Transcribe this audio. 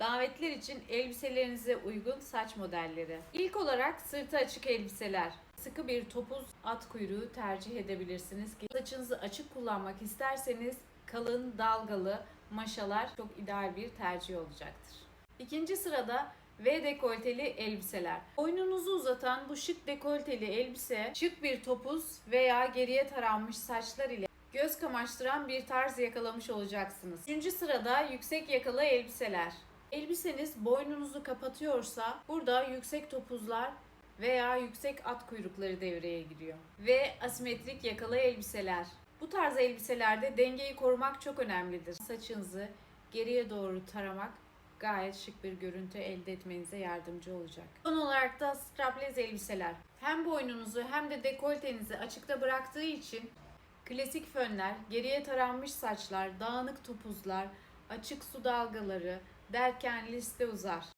Davetler için elbiselerinize uygun saç modelleri. İlk olarak sırtı açık elbiseler. Sıkı bir topuz at kuyruğu tercih edebilirsiniz. Saçınızı açık kullanmak isterseniz kalın dalgalı maşalar çok ideal bir tercih olacaktır. İkinci sırada V dekolteli elbiseler. Boynunuzu uzatan bu şık dekolteli elbise şık bir topuz veya geriye taranmış saçlar ile göz kamaştıran bir tarz yakalamış olacaksınız. Üçüncü sırada yüksek yakalı elbiseler. Elbiseniz boynunuzu kapatıyorsa burada yüksek topuzlar veya yüksek at kuyrukları devreye giriyor. Ve asimetrik yakalı elbiseler. Bu tarz elbiselerde dengeyi korumak çok önemlidir. Saçınızı geriye doğru taramak gayet şık bir görüntü elde etmenize yardımcı olacak. Son olarak da strapless elbiseler. Hem boynunuzu hem de dekoltenizi açıkta bıraktığı için klasik fönler, geriye taranmış saçlar, dağınık topuzlar, açık su dalgaları derken liste uzar.